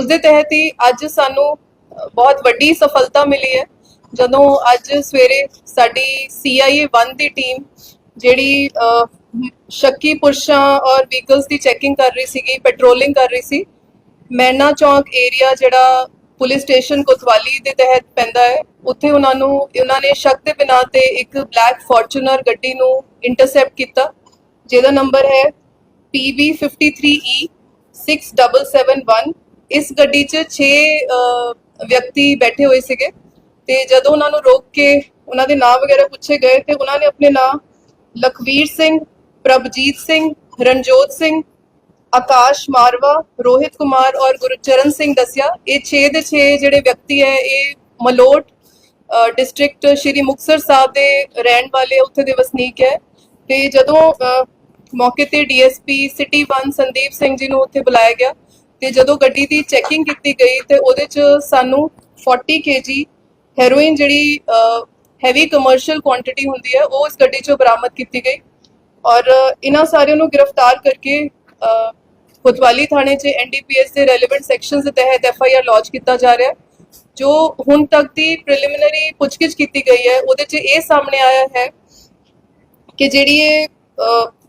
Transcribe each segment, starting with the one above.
ਉਸ ਦੇ ਤਹਿਤ ਹੀ ਅੱਜ ਸਾਨੂੰ ਬਹੁਤ ਵੱਡੀ ਸਫਲਤਾ ਮਿਲੀ ਹੈ। ਜਦੋਂ ਅੱਜ ਸਵੇਰੇ ਸਾਡੀ CIA 1 ਦੀ ਟੀਮ ਜਿਹੜੀ ਸ਼ੱਕੀ ਪੁਰਸ਼ਾਂ ਔਰ ਵਹੀਕਲਸ ਦੀ ਚੈਕਿੰਗ ਕਰ ਰਹੀ ਸੀਗੀ ਪੈਟਰੋਲਿੰਗ ਕਰ ਰਹੀ ਸੀ, ਮੈਨਾ ਚੌਂਕ ਏਰੀਆ ਜਿਹੜਾ ਪੁਲਿਸ ਸਟੇਸ਼ਨ ਕੋਤਵਾਲੀ ਦੇ ਤਹਿਤ ਪੈਂਦਾ ਹੈ, ਉੱਥੇ ਉਹਨਾਂ ਨੂੰ, ਉਹਨਾਂ ਨੇ ਸ਼ੱਕ ਦੇ ਬਿਨਾਂ ਤੇ ਇੱਕ ਬਲੈਕ ਫੋਰਚੂਨਰ ਗੱਡੀ ਨੂੰ ਇੰਟਰਸੈਪਟ ਕੀਤਾ, ਜਿਹਦਾ ਨੰਬਰ ਹੈ PB53E 6771 e ਇਸ ਗੱਡੀ 'ਚ 6 ਵਿਅਕਤੀ ਬੈਠੇ ਹੋਏ ਸੀਗੇ। ਤੇ ਜਦੋਂ ਉਹਨਾਂ ਨੂੰ ਰੋਕ ਕੇ ਉਹਨਾਂ ਦੇ ਨਾਮ ਵਗੈਰਾ ਪੁੱਛੇ ਗਏ ਤੇ ਉਹਨਾਂ ਨੇ ਆਪਣੇ ਨਾਮ ਲਖਵੀਰ ਸਿੰਘ ਪ੍ਰਭਜੀਤ ਸਿੰਘ ਰਣਜੋਤ ਸਿੰਘ ਆਕਾਸ਼ ਮਾਰਵਾ ਰੋਹਿਤ ਕੁਮਾਰ ਔਰ ਗੁਰਚਰਨ ਸਿੰਘ ਦੱਸਿਆ। ਇਹ 6 ਦੇ 6 ਜਿਹੜੇ ਵਿਅਕਤੀ ਹੈ ਇਹ ਮਲੋਟ ਡਿਸਟ੍ਰਿਕਟ ਸ਼੍ਰੀ ਮੁਕਤਸਰ ਸਾਹਿਬ ਦੇ ਰਹਿਣ ਵਾਲੇ ਉੱਥੇ ਦੇ ਵਸਨੀਕ ਹੈ। ਤੇ ਜਦੋਂ ਅ, ਮੌਕੇ ਤੇ ਡੀਐਸਪੀ ਸਿਟੀ 1 ਸੰਦੀਪ ਸਿੰਘ ਜੀ ਨੂੰ ਉੱਥੇ ਬੁਲਾਇਆ ਗਿਆ ਤੇ ਜਦੋਂ ਗੱਡੀ ਦੀ ਚੈਕਿੰਗ ਕੀਤੀ ਗਈ ਤੇ ਉਹਦੇ ਚ ਸਾਨੂੰ 40 ਕੇਜੀ ਹੈਰੋਇਨ ਜਿਹੜੀ ਹੈਵੀ ਕਮਰਸ਼ੀਅਲ ਕੁਆਂਟੀਟੀ ਹੁੰਦੀ ਹੈ ਉਹ ਇਸ ਗੱਡੀ ਚੋਂ ਬਰਾਮਦ ਕੀਤੀ ਗਈ ਔਰ ਇਹਨਾਂ ਸਾਰਿਆਂ ਨੂੰ ਗ੍ਰਿਫਤਾਰ ਕਰਕੇ ਅ, ਕੋਤਵਾਲੀ ਥਾਣੇ 'ਚ ਐਨਡੀਪੀਐਸ ਦੇ ਰੈਲੇਵੈਂਟ ਸੈਕਸ਼ਨਸ ਦੇ ਤਹਿਤ ਐਫਆਈਆਰ ਲੌਂਚ ਕੀਤਾ ਜਾ ਰਿਹਾ ਹੈ ਜੋ ਹੁਣ ਤੱਕ ਦੀ ਪ੍ਰੀਲਿਮਿਨਰੀ ਪੁੱਛਗਿੱਛ ਕੀਤੀ ਗਈ ਹੈ ਉਹਦੇ 'ਚ ਇਹ ਸਾਹਮਣੇ ਆਇਆ ਹੈ ਕਿ ਜਿਹੜੀ ਇਹ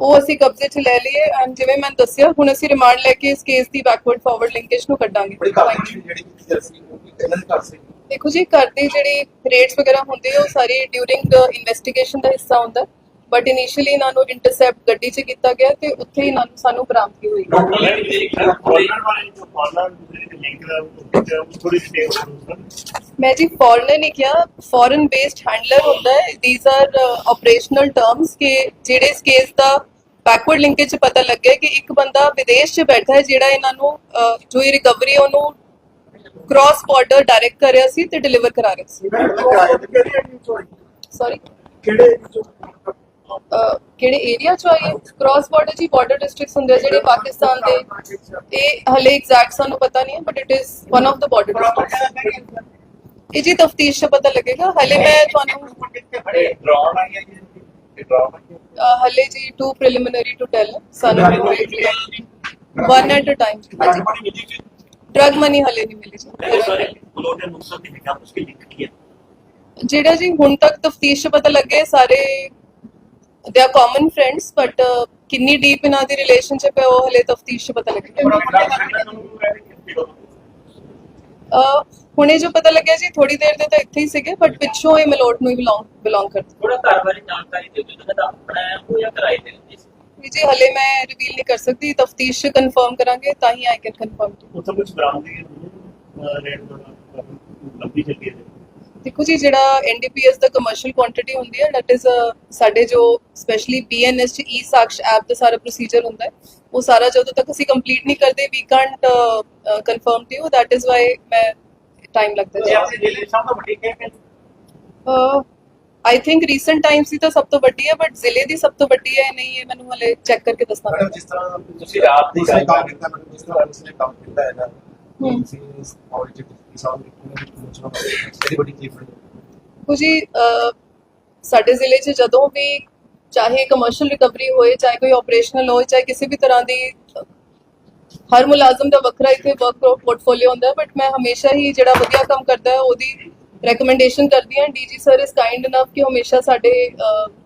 ਉਹ ਅਸੀਂ ਕਬਜ਼ੇ 'ਚ ਲੈ ਲਈਏ। ਐਂਡ ਜਿਵੇਂ ਮੈਂ ਦੱਸਿਆ ਹੁਣ ਅਸੀਂ ਰਿਮਾਂਡ ਲੈ ਕੇ ਇਸ ਕੇਸ ਦੀ ਬੈਕਵਰਡ ਫਾਰਵਰਡ ਲਿੰਕੇਜ ਨੂੰ ਕੱਢਾਂਗੇ। ਬੜੀ ਕਾਫੀ ਜਿਹੜੀ ਕੀਤੀ ਸੀ ਉਹ ਵੀ ਇਹਨਾਂ ਦੇ ਘਰ ਸੀ ਦੇਖੋ ਜੀ ਘਰ ਦੀ ਜਿਹੜੀ ਰੇਟਸ ਵਗੈਰਾ ਹੁੰਦੇ ਆ ਉਹ ਸਾਰੀ ਡਿਊਰਿੰਗ ਇਨਵੈਸਟੀਗੇਸ਼ਨ ਦਾ ਹਿੱਸਾ ਹੁੰਦਾ। ਬਟ ਇਨੀਸ਼ੀਅਲੀ ਇਹਨਾਂ ਨੂੰ ਇੰਟਰਸੈਪਟ ਗੱਡੀ 'ਚ ਕੀਤਾ ਗਿਆ ਤੇ ਉੱਥੇ ਹੀ ਇਹਨਾਂ ਨੂੰ ਸਾਨੂੰ ਬਰਾਮਦਗੀ ਹੋਈ। ਮੈਂ ਜੀ ਫੋਰਨਰ ਨਹੀਂ ਕਿਹਾ ਫੋਰਨ ਬੇਸਡ ਹੈਂਡਲਰ ਹੁੰਦਾ ਹੈ। ਥੀਸ ਆਰ ਆਪਰੇਸ਼ਨਲ ਟਰਮਸ ਕਿ ਜਿਹੜੇ ਇਸ ਕੇਸ ਦਾ ਬੈਕਵਰਡ ਲਿੰਕੇਜ ਪਤਾ ਲੱਗਿਆ ਕਿ ਇੱਕ ਬੰਦਾ ਵਿਦੇਸ਼ 'ਚ ਬੈਠਾ ਹੈ ਜਿਹੜਾ ਇਹਨਾਂ ਨੂੰ ਜੋ ਇਹ ਰਿਕਵਰੀ ਉਹਨੂੰ ਕ੍ਰਾਸ ਬਾਰਡਰ ਡਾਇਰੈਕਟ ਕਰ ਰਿਹਾ ਸੀ ਤੇ ਡਿਲੀਵਰ ਕਰਾ ਰਿਹਾ ਸੀ। ਸੌਰੀ ਕਿਹੜੇ ਕਿਹੜੇ ਏਰੀਆ ਚ ਆਏ ਕ੍ਰਾਸ ਬਾਰਡਰ ਜੀ ਬਾਰਡਰ ਡਿਸਟ੍ਰਿਕਟਸ ਹੁੰਦੇ ਆ ਜਿਹੜੇ ਪਾਕਿਸਤਾਨ ਦੇ। ਇਹ ਹਲੇ ਐਗਜ਼ੈਕਟ ਸਾਨੂੰ ਪਤਾ ਨਹੀਂ ਹੈ but it is one of the border districts ਇਹ ਜੀ ਤਫਤੀਸ਼ 'ਚ ਪਤਾ ਲੱਗੇਗਾ। ਹਲੇ ਮੈਂ ਤੁਹਾਨੂੰ ਹਲੇ ਜੀ ਟੂ ਪ੍ਰੀਲਿਮਿਨਰੀ ਟੂ ਟੈਲ ਸਾਨੂੰ one at a time drug money ਹਲੇ ਨਹੀਂ ਮਿਲੀ ਜੀ। ਜਿਹੜਾ ਜੀ ਹੁਣ ਤੱਕ ਤਫਤੀਸ਼ ਪਤਾ ਲੱਗੇ ਸਾਰੇ they are common friends but ਕਿੰਨੀ ਡੀਪ ਇਹਨਾਂ ਦੀ ਰਿਲੇਸ਼ਨਸ਼ਿਪ ਹੈ ਉਹ ਹਲੇ ਤਫਤੀਸ਼ 'ਚ ਪਤਾ ਲੱਗੇਗਾ ਅਹ, ਹੁਣੇ ਜੋ ਪਤਾ ਲੱਗਿਆ ਜੀ ਥੋੜੀ ਦੇਰ ਦੇ ਤਾਂ ਇੱਥੇ ਹੀ ਸੀਗੇ ਬਟ ਪਿੱਛੋਂ ਇਹ ਮਲੋਟ ਨੂੰ ਹੀ ਬਿਲੋਂਗ ਬਿਲੋਂਗ ਕਰਦੇ ਥੋੜਾ ਘਰ ਬਾਰੇ ਜਾਣਕਾਰੀ ਦਿਓ ਜਦੋਂ ਦਾ ਆਪਣਾ ਹੈ ਉਹ ਜਾਂ ਕਿਰਾਏ ਤੇ ਰਹਿੰਦੇ ਸੀ ਜੀ ਹਲੇ ਮੈਂ ਰਿਵੀਲ ਨਹੀਂ ਕਰ ਸਕਦੀ ਤਫਤੀਸ਼ ਕਨਫਰਮ ਕਰਾਂਗੇ ਤਾਂ ਹੀ ਆਈ ਕੈਨ ਕਨਫਰਮ ਉੱਥੇ ਕੁਝ ਬਰਾਮਦਗੀ ਰੇਟ ਲੰਬੀ ਚੱਲੀ ਹੈ ਦੇਖੋ ਜੀ ਜਿਹੜਾ ਐਨਡੀਪੀਐਸ ਦਾ ਕਮਰਸ਼ੀਅਲ ਕੁਆਂਟੀਟੀ ਹੁੰਦੀ ਹੈ ਦੈਟ ਇਜ਼ ਸਾਡੇ ਜੋ ਸਪੈਸ਼ਲੀ ਬੀਐਨਐਸ ਚ ਈ ਸਾਕਸ਼ ਐਪ ਦਾ ਸਾਰਾ ਪ੍ਰੋਸੀਜਰ ਹੁੰਦਾ ਹੈ ਉਹ ਸਾਰਾ ਜਦੋਂ ਤੱਕ ਅਸੀਂ ਕੰਪਲੀਟ ਨਹੀਂ ਕਰਦੇ we can't confirm to you that is why ਮੈਂ ਟਾਈਮ ਲੱਗਦਾ ਜੇ। ਜੀ ਆਪਣੇ ਜ਼ਿਲ੍ਹੇ ਸਭ ਤੋਂ ਵੱਡੀ camp I think recent times ਦੀ ਤਾਂ ਸਭ ਤੋਂ ਵੱਡੀ ਹੈ ਬਟ ਜ਼ਿਲ੍ਹੇ ਦੀ ਸਭ ਤੋਂ ਵੱਡੀ ਹੈ ਨਹੀਂ ਇਹ ਮੈਨੂੰ ਹਲੇ ਚੈੱਕ ਕਰਕੇ ਦੱਸਣਾ ਪੈਣਾ ਜਿਸ ਤਰ੍ਹਾਂ ਤੁਸੀਂ ਰਾਤ ਦੀ ਗੱਲ ਕੰਮ ਕੀਤਾ ਮੈਡਮ ਜਿਸ ਤਰ੍ਹਾਂ ਉਸਨੇ ਕੰਮ ਕੀਤਾ ਹੈਗਾ ਹਮ। ਤੁਸੀਂ ਆਡੀਟ ਕਿਸਾਨ ਦੀ ਪੁੱਛਣਾ ਬੜੀ ਵੱਡੀ ਚੀਜ਼ ਜੀ ਸਾਡੇ ਜ਼ਿਲ੍ਹੇ 'ਚ ਜਦੋਂ ਵੀ ਚਾਹੇ ਕਮਰਸ਼ੀਅਲ ਰਿਕਵਰੀ ਹੋਏ, ਚਾਹੇ ਕੋਈ ਆਪਰੇਸ਼ਨਲ ਹੋਏ, ਚਾਹੇ ਕਿਸੇ ਵੀ ਤਰ੍ਹਾਂ ਦੀ, ਹਰ ਮੁਲਾਜ਼ਮ ਦਾ ਵੱਖਰਾ ਇੱਥੇ ਵਰਕ ਪੋਰਟਫੋਲੀਓ ਹੁੰਦਾ ਬਟ ਮੈਂ ਹਮੇਸ਼ਾ ਹੀ ਜਿਹੜਾ ਵਧੀਆ ਕੰਮ ਕਰਦਾ ਹੈ, ਉਹਦੀ ਰეკਮੈਂਡੇਸ਼ਨ ਕਰਦੀ ਹਾਂ। DG sir is kind enough ਕਿ ਹਮੇਸ਼ਾ ਸਾਡੇ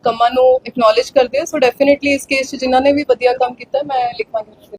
ਕੰਮਾਂ ਨੂੰ ਐਕਨੋਲਜ ਕਰਦੇ ਆ। ਸੋ ਡੈਫੀਨਿਟਲੀ ਇਸ ਕੇਸ 'ਚ ਜਿਨ੍ਹਾਂ ਨੇ ਵੀ ਵਧੀਆ ਕੰਮ ਕੀਤਾ, ਮੈਂ ਲਿਖਾਂਗੀ